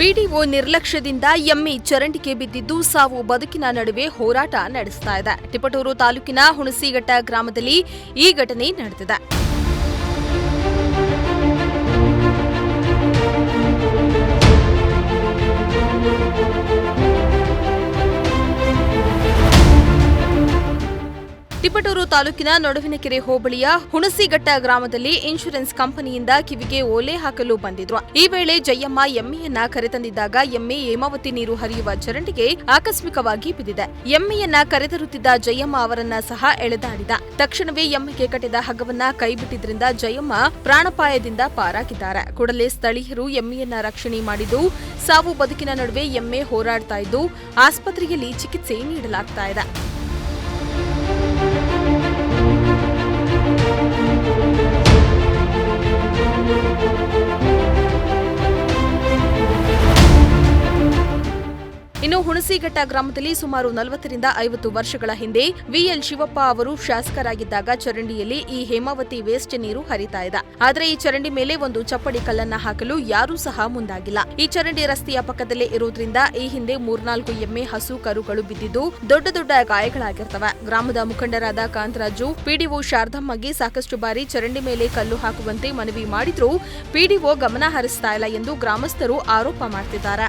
PDO ನಿರ್ಲಕ್ಷ್ಯದಿಂದ ಎಮ್ಮಿ ಚರಂಡಿಗೆ ಬಿದ್ದಿದ್ದು ಸಾವು ಬದುಕಿನ ನಡುವೆ ಹೋರಾಟ ನಡೆಸ್ತಾ ಇದೆ. ತಿಪಟೂರು ತಾಲೂಕಿನ ಹುಣಸಿಘಟ್ಟ ಗ್ರಾಮದಲ್ಲಿ ಈ ಘಟನೆ ನಡೆದಿದೆ. ತಿಪಟೂರು ತಾಲೂಕಿನ ನಡುವಿನಕೆರೆ ಹೋಬಳಿಯ ಹುಣಸಿಘಟ್ಟ ಗ್ರಾಮದಲ್ಲಿ ಇನ್ಶೂರೆನ್ಸ್ ಕಂಪನಿಯಿಂದ ಕಿವಿಗೆ ಓಲೆ ಹಾಕಲು ಬಂದಿದ್ರು. ಈ ವೇಳೆ ಜಯಮ್ಮ ಎಮ್ಮೆಯನ್ನ ಕರೆತಂದಿದ್ದಾಗ ಎಮ್ಮೆ ಹೇಮಾವತಿ ನೀರು ಹರಿಯುವ ಚರಂಡಿಗೆ ಆಕಸ್ಮಿಕವಾಗಿ ಬಿದ್ದಿದೆ. ಎಮ್ಮೆಯನ್ನ ಕರೆತರುತ್ತಿದ್ದ ಜಯಮ್ಮ ಅವರನ್ನ ಸಹ ಎಳೆದಾಡಿದ. ತಕ್ಷಣವೇ ಎಮ್ಮೆಗೆ ಕಟ್ಟಿದ ಹಗವನ್ನ ಕೈಬಿಟ್ಟಿದ್ರಿಂದ ಜಯಮ್ಮ ಪ್ರಾಣಪಾಯದಿಂದ ಪಾರಾಗಿದ್ದಾರೆ. ಕೂಡಲೇ ಸ್ಥಳೀಯರು ಎಮ್ಮೆಯನ್ನ ರಕ್ಷಣೆ ಮಾಡಿದ್ದು, ಸಾವು ಬದುಕಿನ ನಡುವೆ ಎಮ್ಮೆ ಹೋರಾಡ್ತಾ ಇದ್ದು, ಆಸ್ಪತ್ರೆಯಲ್ಲಿ ಚಿಕಿತ್ಸೆ ನೀಡಲಾಗ್ತಾ ಇದೆ. ಇನ್ನು ಹುಣಸಿಘಟ್ಟ ಗ್ರಾಮದಲ್ಲಿ ಸುಮಾರು ನಲವತ್ತರಿಂದ ಐವತ್ತು ವರ್ಷಗಳ ಹಿಂದೆ ವಿಎಲ್ ಶಿವಪ್ಪ ಅವರು ಶಾಸಕರಾಗಿದ್ದಾಗ ಚರಂಡಿಯಲ್ಲಿ ಈ ಹೇಮಾವತಿ ವೇಸ್ಟ್ ನೀರು ಹರಿತಾ ಇದೆ. ಆದರೆ ಈ ಚರಂಡಿ ಮೇಲೆ ಒಂದು ಚಪ್ಪಡಿ ಕಲ್ಲನ್ನ ಹಾಕಲು ಯಾರೂ ಸಹ ಮುಂದಾಗಿಲ್ಲ. ಈ ಚರಂಡಿ ರಸ್ತೆಯ ಪಕ್ಕದಲ್ಲೇ ಇರುವುದರಿಂದ ಈ ಹಿಂದೆ ಮೂರ್ನಾಲ್ಕು ಎಮ್ಮೆ ಹಸು ಕರುಗಳು ಬಿದ್ದಿದ್ದು ದೊಡ್ಡ ದೊಡ್ಡ ಗಾಯಗಳಾಗಿರ್ತವೆ. ಗ್ರಾಮದ ಮುಖಂಡರಾದ ಕಾಂತರಾಜು, ಪಿಡಿಒ ಶಾರದಮ್ಮಗೆ ಸಾಕಷ್ಟು ಬಾರಿ ಚರಂಡಿ ಮೇಲೆ ಕಲ್ಲು ಹಾಕುವಂತೆ ಮನವಿ ಮಾಡಿದ್ರೂ ಪಿಡಿಒ ಗಮನ ಹರಿಸ್ತಾ ಇಲ್ಲ ಎಂದು ಗ್ರಾಮಸ್ಥರು ಆರೋಪ ಮಾಡ್ತಿದ್ದಾರೆ.